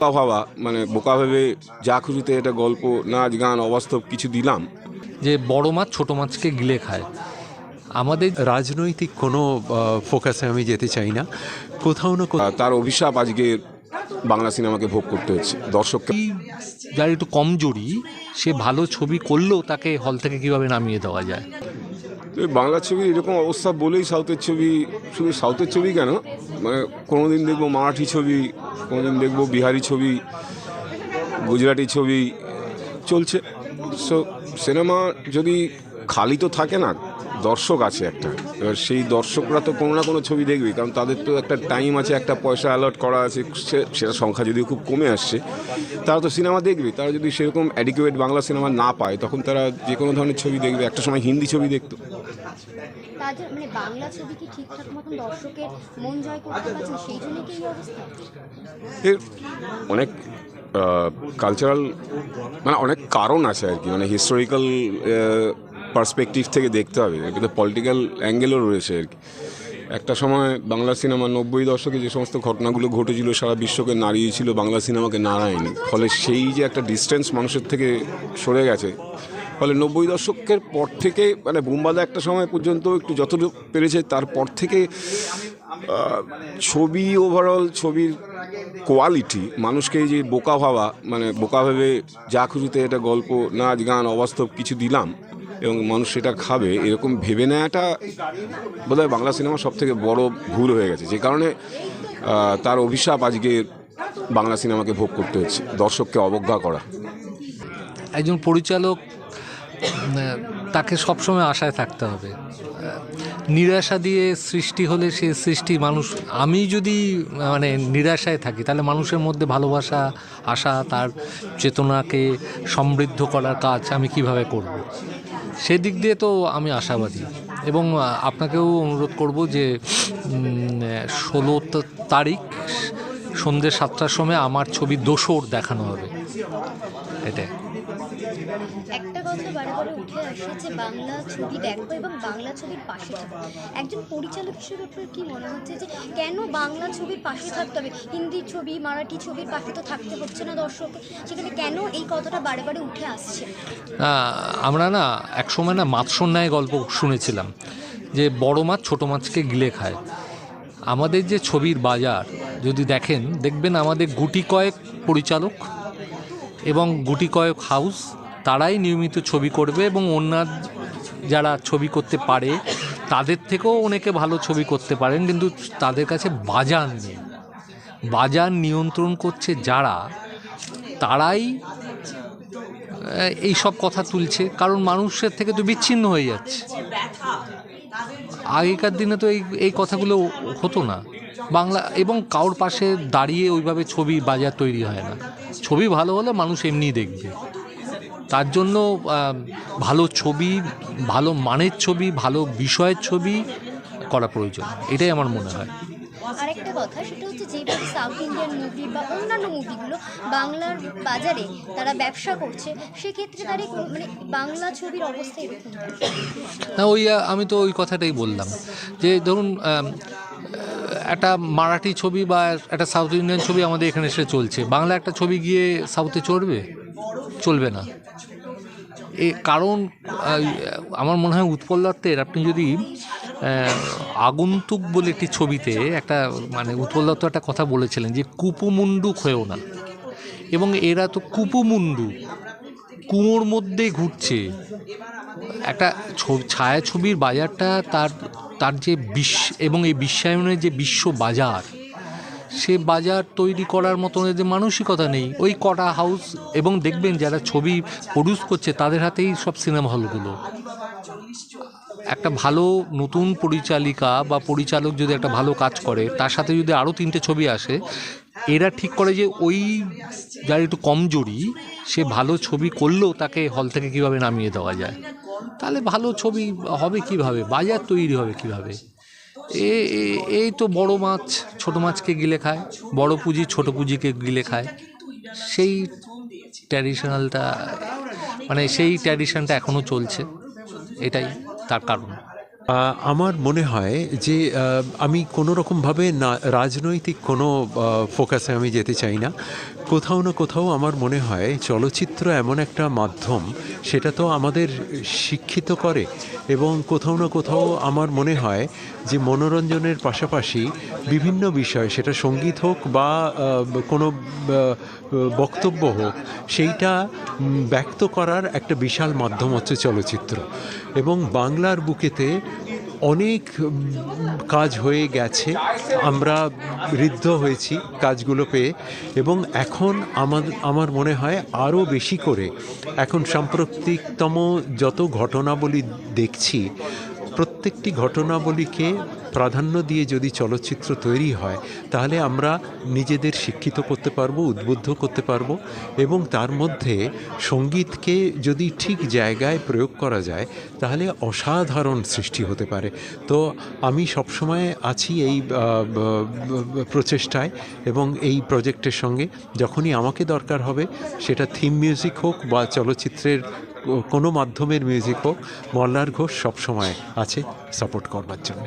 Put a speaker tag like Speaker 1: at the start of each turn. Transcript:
Speaker 1: বোকা ভাবা মানে বোকা ভেবে যা খুশিতে এটা গল্প নাচ গান অবাস্তব কিছু দিলাম।
Speaker 2: যে বড় মাছ ছোট মাছকে গিলে খায়। আমাদের
Speaker 3: রাজনৈতিক কোনো ফোকাসে আমি যেতে চাই না। কোথাও না কোথাও
Speaker 1: তার অভিশাপ আজকে বাংলা সিনেমাকে ভোগ করতে হচ্ছে। দর্শককে
Speaker 2: যার একটু কমজোরি সে ভালো ছবি করলেও তাকে হল থেকে কীভাবে নামিয়ে দেওয়া যায়?
Speaker 1: তো এই বাংলা ছবি এরকম অবস্থা বলেই সাউথের ছবি, শুধু সাউথের ছবি কেন? মানে কোনোদিন দেখব মারাঠি ছবি, কোনোদিন দেখব বিহারি ছবি, গুজরাটি ছবি, চলছে। সো সিনেমা যদি খালি তো থাকে না দর্শক আছে একটা। এবার সেই দর্শকরা তো কোনো না কোনো ছবি দেখবে কারণ তাদের তো একটা টাইম আছে একটা পয়সা অ্যালার্ট করা আছে সে- সেটা সংখ্যা যদিও খুব কমে আসছে তারা তো সিনেমা দেখবে তারা যদি সেরকম অ্যাডিকুয়েট বাংলা সিনেমা না পায় তখন তারা যে কোনো ধরনের ছবি দেখবে একটা সময় হিন্দি ছবি দেখতো।
Speaker 4: মানে বাংলা ছবি কি ঠিকঠাক মতন দর্শকের মন জয় করতে পারছেন সেই জন্য কি অবস্থা?
Speaker 1: এর অনেক কালচারাল মানে অনেক কারণ আছে আর কি। মানে হিস্টোরিক্যাল পার্সপেক্টিভ থেকে দেখতে হবে। কিন্তু পলিটিক্যাল অ্যাঙ্গেলও রয়েছে আর কি। একটা সময় বাংলা সিনেমা নব্বই দশকে যে সমস্ত ঘটনাগুলো ঘটেছিল, সারা বিশ্বকে নাড়িয়েছিল, বাংলা সিনেমাকে নাড়ায়নি। ফলে সেই যে একটা ডিস্টেন্স মানুষের থেকে সরে গেছে, ফলে নব্বই দশকের পর থেকে মানে বোমবাদা একটা সময় পর্যন্ত একটু যতটুকু পেরেছে, তারপর থেকে ছবি ওভারঅল ছবির কোয়ালিটি মানুষকে যে বোকা ভাবা মানে বোকা ভেবে যা খুশিতে এটা গল্প, নাচ, গান, অবাস্তব কিছু দিলাম এবং মানুষ সেটা খাবে, এরকম ভেবে নেওয়াটা বোধহয় বাংলা সিনেমা সব থেকে বড় ভুল হয়ে গেছে। যে কারণে তার অভিশাপ আজকে বাংলা সিনেমাকে ভোগ করতে হচ্ছে, দর্শককে অবজ্ঞা করা।
Speaker 2: একজন পরিচালক তাকে সবসময় আশায় থাকতে হবে। নিরাশা দিয়ে সৃষ্টি হলে সে সৃষ্টি মানুষ, আমি যদি মানে নিরাশায় থাকি, তাহলে মানুষের মধ্যে ভালোবাসা, আশা, তার চেতনাকে সমৃদ্ধ করার কাজ আমি কীভাবে করব। সেদিক দিয়ে তো আমি আশাবাদী। এবং আপনাকেও অনুরোধ করব যে ষোলো তারিখ, সন্ধ্যে সাতটার সময় আমার ছবি দোসর দেখানো হবে। এটাই।
Speaker 4: একটা কথা বারে বারে উঠে আসে যে বাংলা ছবি দেখো এবং বাংলা ছবির পাশে থাকো। একজন পরিচালক হিসেবে আপনার কি মনে হচ্ছে যে কেন বাংলা ছবির পাশে থাকতে হবে? হিন্দি ছবি, মারাঠি ছবির পাশে তো থাকতে হচ্ছে না দর্শককে। সেখানে কেন এই কথাটা বারে উঠে আসছে?
Speaker 2: আমরা না এক সময় না মাৎস্যন্যায় গল্প শুনেছিলাম যে বড় মাছ ছোট মাছকে গিলে খায়। আমাদের যে ছবির বাজার, যদি দেখেন, দেখবেন আমাদের গুটি কয়েক পরিচালক এবং গুটি কয়েক হাউস তারাই নিয়মিত ছবি করবে এবং অন্য যারা ছবি করতে পারে, তাদের থেকেও অনেকে ভালো ছবি করতে পারেন, কিন্তু তাদের কাছে বাজার নেই। বাজার নিয়ন্ত্রণ করছে যারা, তারাই এই সব কথা তুলছে, কারণ মানুষের থেকে তো বিচ্ছিন্ন হয়ে যাচ্ছে। আগেকার দিনে তো এই এই কথাগুলো হতো না। বাংলা, এবং কারোর পাশে দাঁড়িয়ে ওইভাবে ছবি বাজার তৈরি হয় না। ছবি ভালো হলে মানুষ এমনিই দেখবে। তার জন্য ভালো ছবি ভালো মানের ছবি ভালো বিষয়ের ছবি করা প্রয়োজন। এটাই আমার মনে হয়।
Speaker 4: আরেকটা কথা সেটা হচ্ছে যেভাবে সাউথ ইন্ডিয়ান মুভি বা অন্যান্য মুভিগুলো বাংলার বাজারে তারা ব্যবসা করছে সেক্ষেত্রে তারা মানে বাংলা ছবির অবস্থা এরকম
Speaker 2: না। ওই আমি তো ওই কথাটাই বললাম যে ধরুন একটা মারাঠি ছবি বা একটা সাউথ ইন্ডিয়ান ছবি আমাদের এখানে এসে চলছে। বাংলা একটা ছবি গিয়ে সাউথে চলবে চলবে না। এ কারণ আমার মনে হয় উৎপল দত্তের, আপনি যদি আগন্তুক বলে একটি ছবিতে একটা মানে উৎপল দত্ত একটা কথা বলেছিলেন যে কুপুমুন্ডুক হয়েও না। এবং এরা তো কুপুমুন্ডু, কুয়োর মধ্যেই ঘুরছে। একটা ছায়াছবির বাজারটা তার তার যে বিশ্ব, এবং এই বিশ্বায়নের যে বিশ্ব বাজার সে বাজার তৈরি করার মতন এদের মানসিকতা নেই। ওই কটা হাউস এবং দেখবেন যারা ছবি প্রডিউস করছে, তাদের হাতেই সব সিনেমা হলগুলো একটা ভালো নতুন পরিচালিকা বা পরিচালক যদি একটা ভালো কাজ করে, তার সাথে যদি আরও তিনটে ছবি আসে, এরা ঠিক করে যে ওই যার একটু কমজোরি সে ভালো ছবি করলেও তাকে হল থেকে কীভাবে নামিয়ে দেওয়া যায়? তাহলে ভালো ছবি হবে কীভাবে? বাজার তৈরি হবে কীভাবে? এ এই তো বড় মাছ, ছোট মাছকে গিলে খায়, বড় পুঁজি ছোট পুঁজিকে গিলে খায়। সেই ট্র্যাডিশনালটা মানে সেই ট্র্যাডিশনটা এখনও চলছে, এটাই তার কারণ।
Speaker 3: আমার মনে হয় যে আমি কোনো রকমভাবে না, রাজনৈতিক কোনো ফোকাসে আমি যেতে চাই না। কোথাও না কোথাও আমার মনে হয় চলচ্চিত্র এমন একটা মাধ্যম, সেটা তো আমাদের শিক্ষিত করে এবং কোথাও না কোথাও আমার মনে হয় যে মনোরঞ্জনের পাশাপাশি বিভিন্ন বিষয়, সেটা সংগীত হোক বা কোনো বক্তব্য হোক, সেইটা ব্যক্ত করার একটা বিশাল মাধ্যম হচ্ছে চলচ্চিত্র। এবং বাংলার বুকেতে অনেক কাজ হয়ে গেছে। আমরা ঋদ্ধ হয়েছি কাজগুলো পেয়ে এবং এখন আমার আমার মনে হয় আরও বেশি করে। এখন সাম্প্রতিকতম যত ঘটনাবলী দেখছি, প্রত্যেকটি ঘটনাবলীকে প্রাধান্য দিয়ে যদি চলচ্চিত্র তৈরি হয়, তাহলে আমরা নিজেদের শিক্ষিত করতে পারব, উদ্বুদ্ধ করতে পারব এবং তার মধ্যে সঙ্গীতকে যদি ঠিক জায়গায় প্রয়োগ করা যায়, তাহলে অসাধারণ সৃষ্টি হতে পারে। তো আমি সবসময় আছি এই প্রচেষ্টায় এবং এই প্রজেক্টের সঙ্গে। যখনই আমাকে দরকার হবে, সেটা থিম মিউজিক হোক বা চলচ্চিত্রের কোনো মাধ্যমের মিউজিক হোক, মল্লার ঘোষ সবসময় আছে সাপোর্ট করবার জন্য।